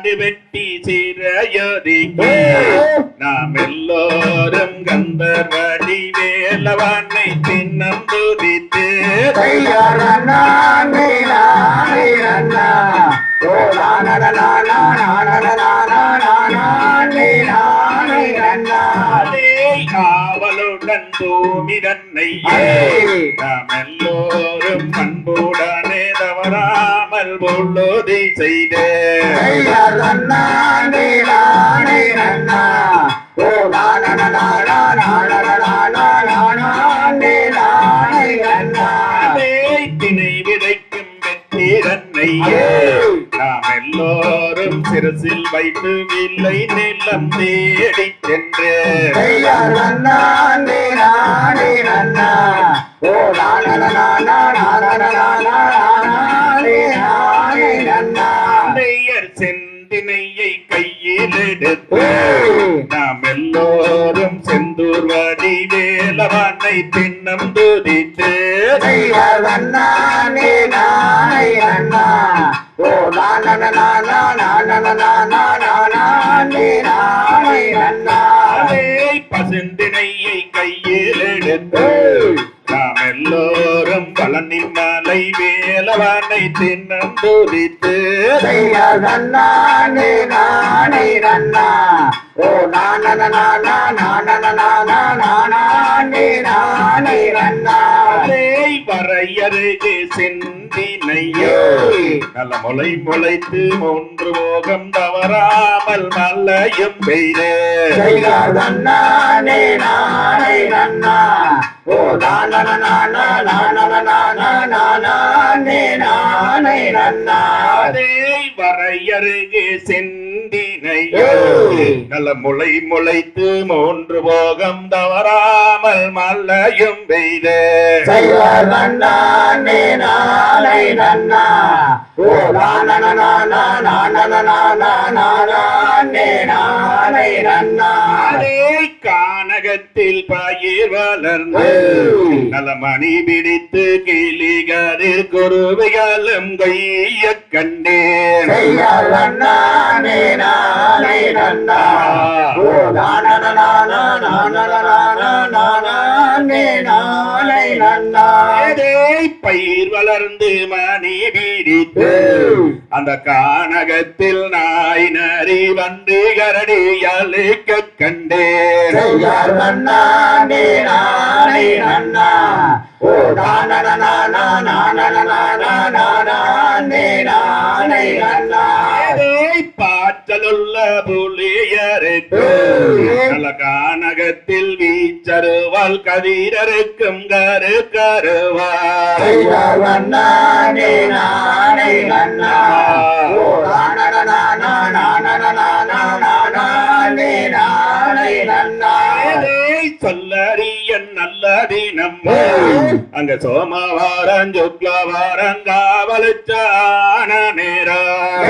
நாடு வெட்டி சிறையொதுக்கி நாம் எல்லோரும் கந்தர் வடிவேலவனை தின்னம் துதித்து ஆவலுடன் பூமி தன்னையே நாம் எல்லோரும் அன்புடனே தவறாமல் பொழுதி செய்து திணை விதைக்கும் வெற்றிரன்னையே நாம் எல்லோரும் சிரசில் வைத்து வில்லை நிலம் தேடி சென்று அன்னையர் எடுத்து நாம் எல்லோரும் செந்தூர் வடி வேலவனை தின்னம் துதித்து. பசுந்தினையை கையில் எடுத்து. நாம் எல்லோரும் பழனி மலை வேலவனை தின்னம் துதித்து அதே வரையருகு செந்தினையோ நல்ல முளை முளைத்து மூன்று மோகம் தவறாமல் மல்லையும் பெய்து வரையருகு செந்தினையோ. நல்ல முளை முளைத்து மூன்று போகம் தவறாமல் மல்லையும் பெய்து. அதே கானகத்தில் பயிர் வளர்ந்து நல்ல நலமணி பிடித்து கிளிகளில் குருவிகளும் கொய்ய கண்டேன். அதே பயிர் வளர்ந்து மணி பிடித்து அந்த கானகத்தில் நாய் நரி வந்து கரடி அழைக்க கண்டேன். பாற்றலுள்ள புலியருக்கு கானகத்தில் வீச்சருவால் கதிரருக்கும் கரு கருவார் சொல்லறிய நல்ல தினம் அங்க சோமவாரம் சுக்லவாரம் காவலுச்சான நேரம்.